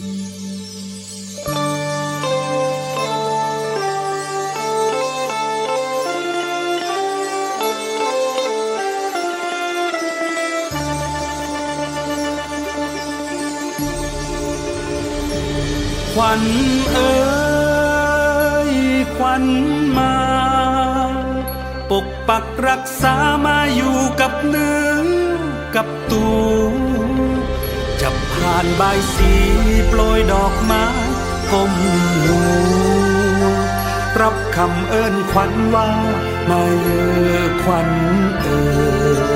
ขวัญเอ๋ยขวัญมา ปกปักรักษามาอยู่กับเนื้อกับตัวานใบสีโปรยดอกไม้ก้มหัวรับคำเอิ้นขวัญว่ามาเยอขวัญเอ่ย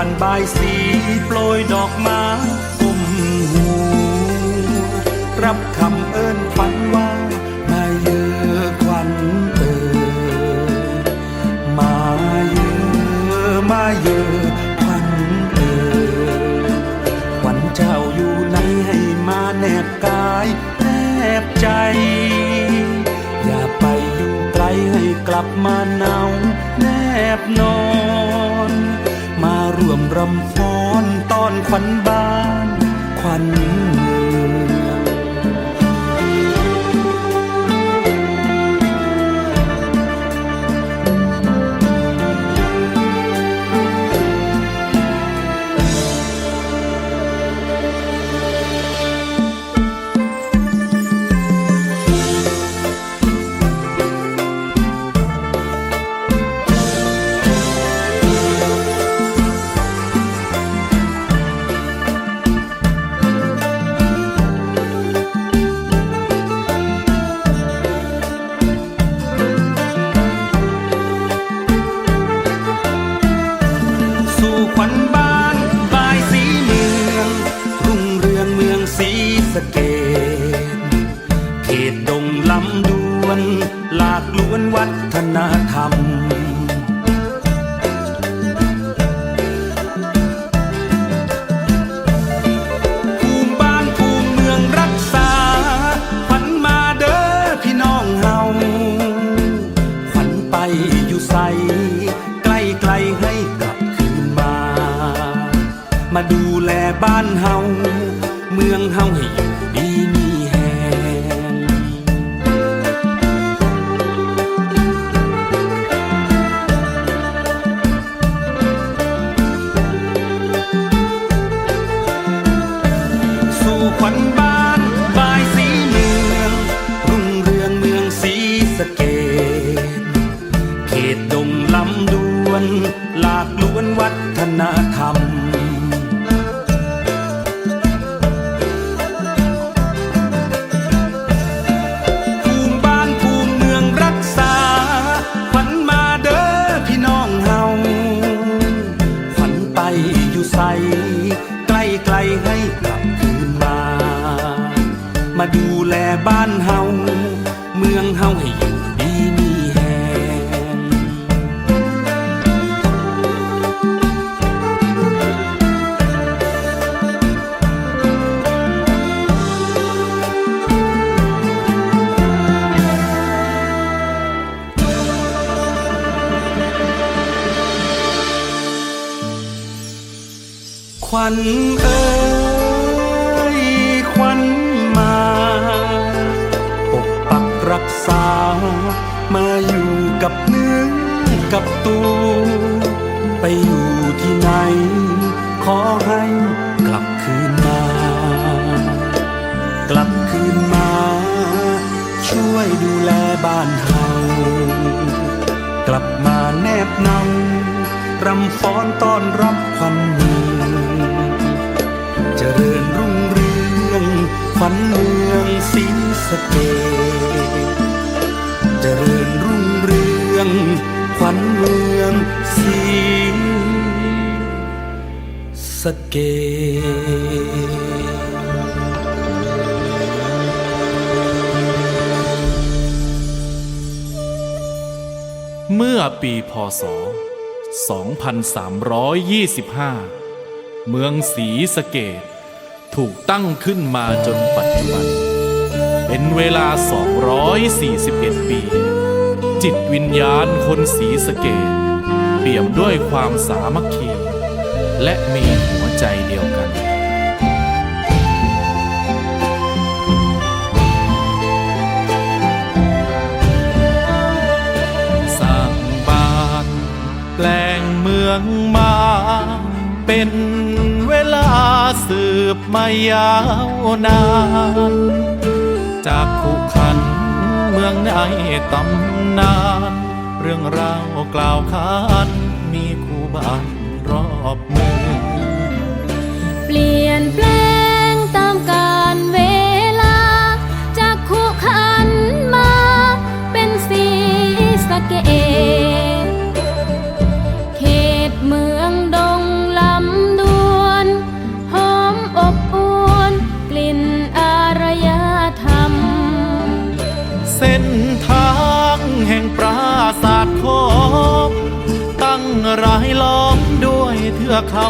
านใบายสีโปรยดอกไม้ก้มหัวรับคำเอิ้นขวัญว่ามาเยอขวัญเอ๋ยมาเยอมาเยอขวัญเอ๋ยขวัญเจ้าอยู่ไหนให้มาแนบกายแนบใจ อย่าไปอยู่ไกลให้กลับมาเนาแนบนอน นตอนขวัญบ้าน ขวัญเมือง ใส ใกล้ไกลให้กลับคืนมา มาดูแลบ้านเฮา เมืองเฮาให้อยู่ วน หลากล้วนวัฒนธรรม ภูมิบ้านภูมิเมืองรักษาขวัญมาเด้อพี่น้องเฮาขวัญไปอยู่ใสใกล้ไกลๆให้กลับคืนมา มาดูแลบ้านเฮา ญเอ๋ยขวัญมาปกปักรักษา มาอยู่กับเนื้อกับตัวไปอยู่ที่ไหน ขอให้กลับคืนมา กลับคืนมา ช่วยดูแลบ้านเฮากลับมาแนบนารำฟ้อนต้อนรับควันเมือ เจริญรุ่งเรืองฝันเมืองสีสเกเจริญรุ่งเรืองขวัญเมืองสีสเกเมื่อปีพศ 2325 เมืองศรีสะเกดถูกตั้งขึ้นมาจนปัจจุบัน เป็นเวลา 241 ปี จิตวิญญาณคนศรีสะเกดเปี่ยมด้วยความสามัคคี และมีหัวใจเดียวกันสร้างบ้านแปลงเมืองมา เป็นเวลาสืบมายาวนาน จากขุขันเมืองในตำนาน เรื่องราวกล่าวขานมีคู่บ้านรอบเมืองเปลี่ยนแปลงตามกาลเวลา จากคู่ขันมาเป็นสีสะเกต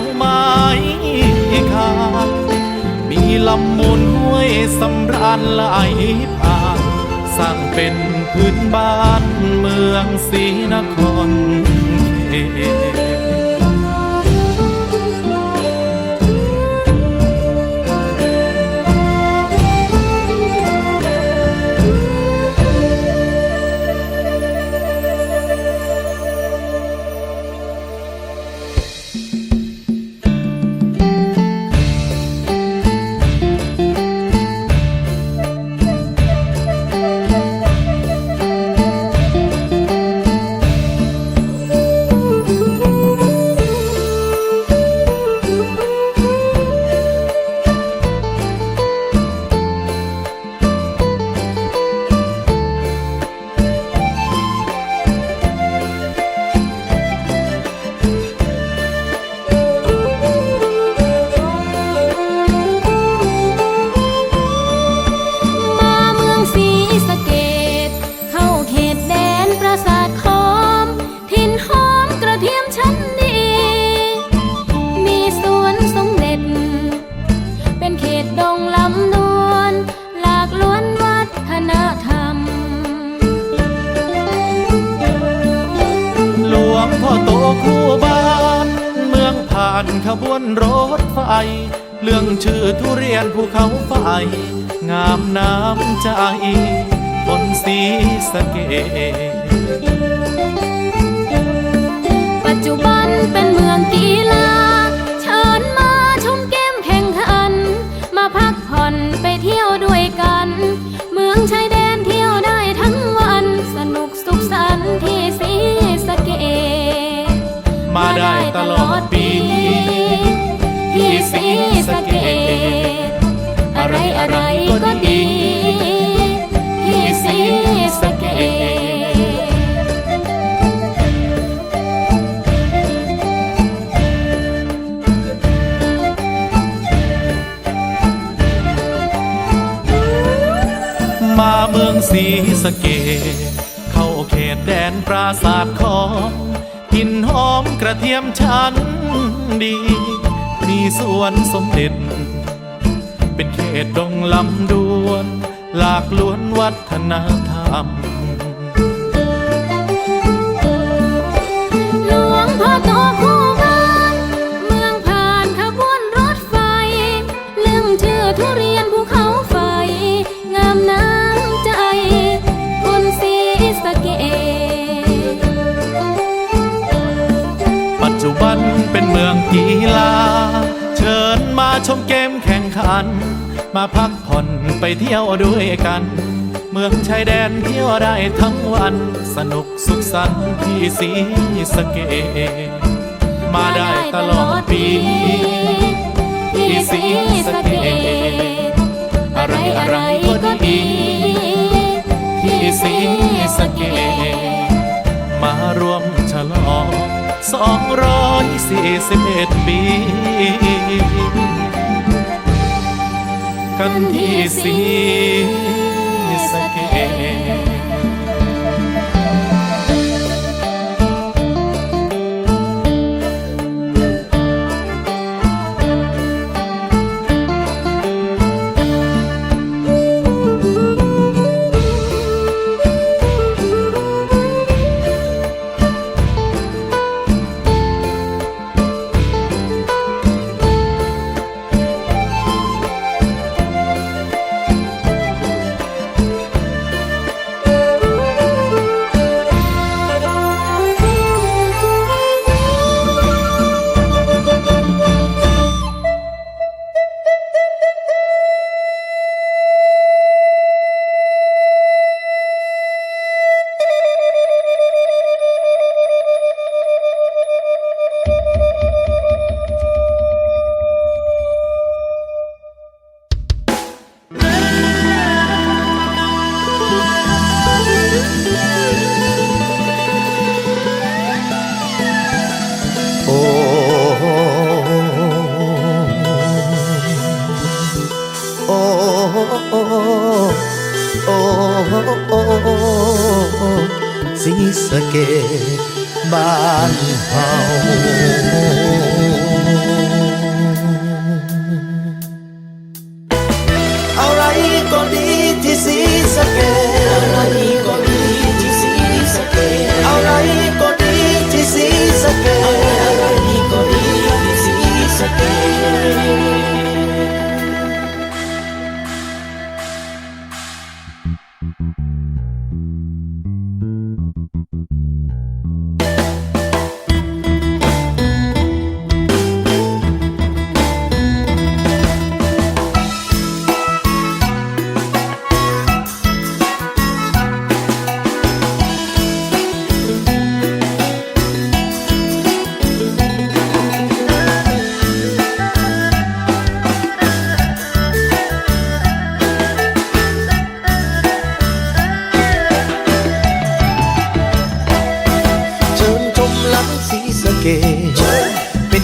ทือกเขาไม้คาดมีลำมูลห้วยสำราญไหลผ่านสร้างเป็นพื้นบ้านเมืองศรีนคร ขบวนรถไฟ เรื่องชื่อทุเรียนภูเขาไฟ งามน้ำใจบนสีสะเกดปัจจุบันเป็นเมืองกีฬาเชิญมาชมเกมแข่งขัน มาพักผ่อนไปเที่ยวด้วยกัน เมืองชายแดนเที่ยวได้ทั้งวัน สนุกสุขสันต์ที่ศรีสะเกษมาได้ตลอดปี ที่ศรีสเกษอะไรอะไรก็ดีที่ศรีสเกษมาเมืองศรีสเกดเข้าเขตแดนปราสาทขอกินหอมกระเทียมชั้นดี มีสวนสมเด็จ เป็นเขตดงลำดวน หลากล้วนวัฒนธรรมหลวงพ่อโตคู่บ้านเมืองผ่านขบวนรถไฟเรื่องชื่อทุเรียนภูเขาไฟ งามน้ำใจ คนศรีสะเกษปัจจุบันเป็นเมืองกีฬาเชมาชมเกมแข่งขัน มาพักผ่อนไปเที่ยวด้วยกัน เมืองชายแดนเที่ยวได้ทั้งวัน สนุกสุขสันต์ที่ศรีสเกดมาได้ตลอดปีที่ศรีสเกดอะไรอะไรก็ดีที่ศรีสเกดมารวมฉลอง สองร้อยสี่สิบเอ็ดปี กันที่สีสเกด เกตบ้านเฮา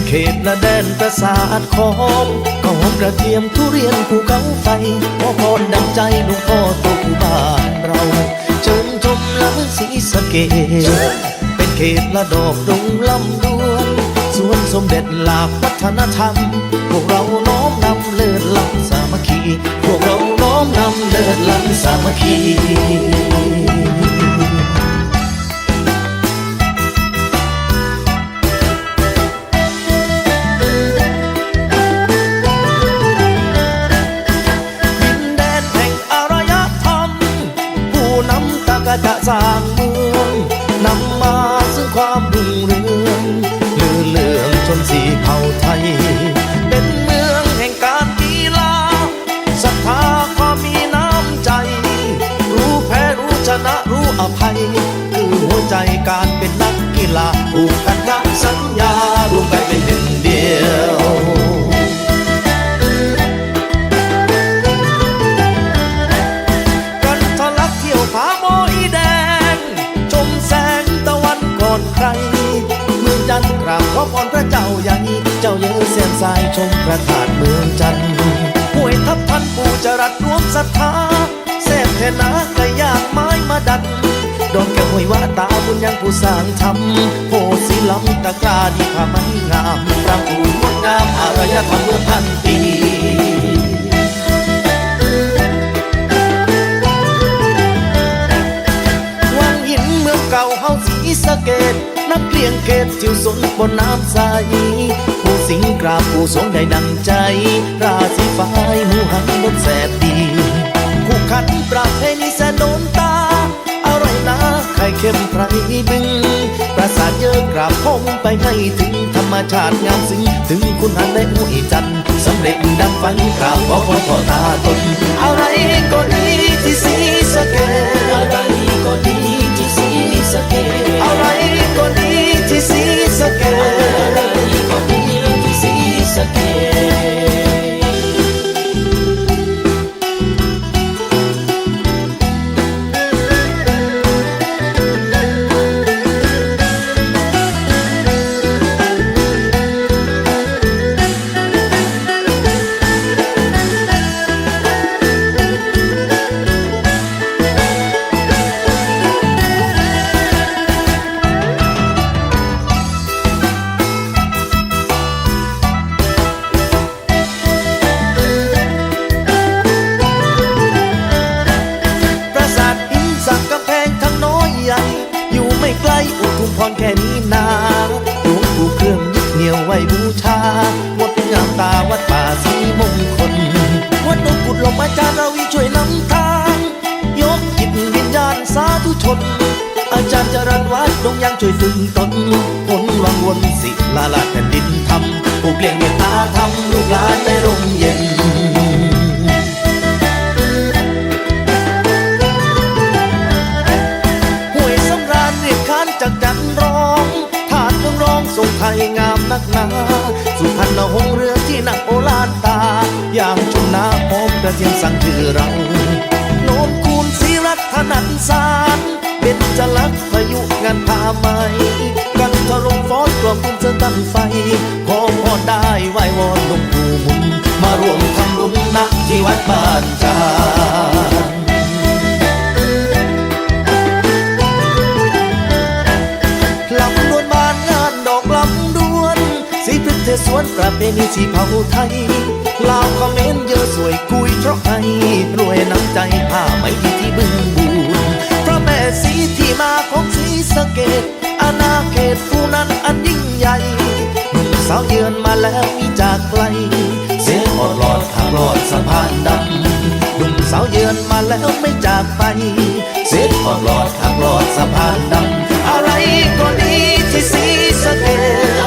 เขตละแดนประสาทของก็หอมกระเทียมทุเรียนภูเขาไฟขอพรดังใจหลวงพ่อตกบ้านเราเชิญชมหลังสีสะเกตเป็นเขตละดอกดงลำดวนสวนสมเด็จหลากวัฒนธรรม พวกเราน้อมนำเลิศล้ำสามัคคี พวกเราน้อมนำเลิศล้ำสามัคคี ขอพรพระเจ้าใหญ่เจ้าเยอเสียนสายชมพระธาตุเมืองจันทร์ห้วยทับทันปู่จรัดรวมศรัทธาแซ่บแทนาไก่ย่ากไม้มาดันดอนแก้วห้วยว่าตาบุญยังผู้สร้างทำโพสีลำตะกร้าดีผ้าไม้งามพระผู้งดงามอารยธรรมเมื่อพันปีีสะเกตนักเกลียงเกตจิวสนบนน้ำใสผู้สิงกราบผู้สงได้ดังใจ ราศีฟ้ายหูหันบนแสบดีคู่ขันประเพณีแสนโดนตา อะไรนะไข่เข้มไพรดึง ปราสาทเยอะกราบพงไปให้ถึงธรรมชาติงามซึ้งถึงคุณหันได้อุ้ยจันทร์สำเร็จดังฝันกราบขอพรพ่อตาตนอะไรก็ดีที่สีสะเกตอะไรก็ดีที่สีสะเกตอะไร ก็ดีที่สีสะเกต สุพรรณหงเรือที่นักโอลานตา อย่างชุนนาหอมกระเทียมสั่งชื่อเราโนนคูณศรีรัตนันสารเป็นจลักพายุงานผ้าไหมกันทรงฟอสกลอมคุณเสตันไฟ ขอพรได้ไหววอนหลวงปู่มุนมาารวมทำบุญนักที่วัดบ้านจา สีพฤกษ์เทศสวนประเพณีชีเผาไทย ลาวคอมเมนต์เยอะสวยกุยเพราะไอ้รวยน้ำใจผ้าไหม่ดีที่บึงบูนพระแม่สีที่มาของสีสะเกดอาณาเขตผู้นั้นอันยิ่งใหญ่สาวเยือนมาแล้วมีจากไกล เสียงออดหลอดทางหลอดสะพานดำหนุ่มสาวเยือนมาแล้วไม่จากไป เสียงออดหลอดทางหลอดสะพานดำอะไรก็ดีที่สีสะเกด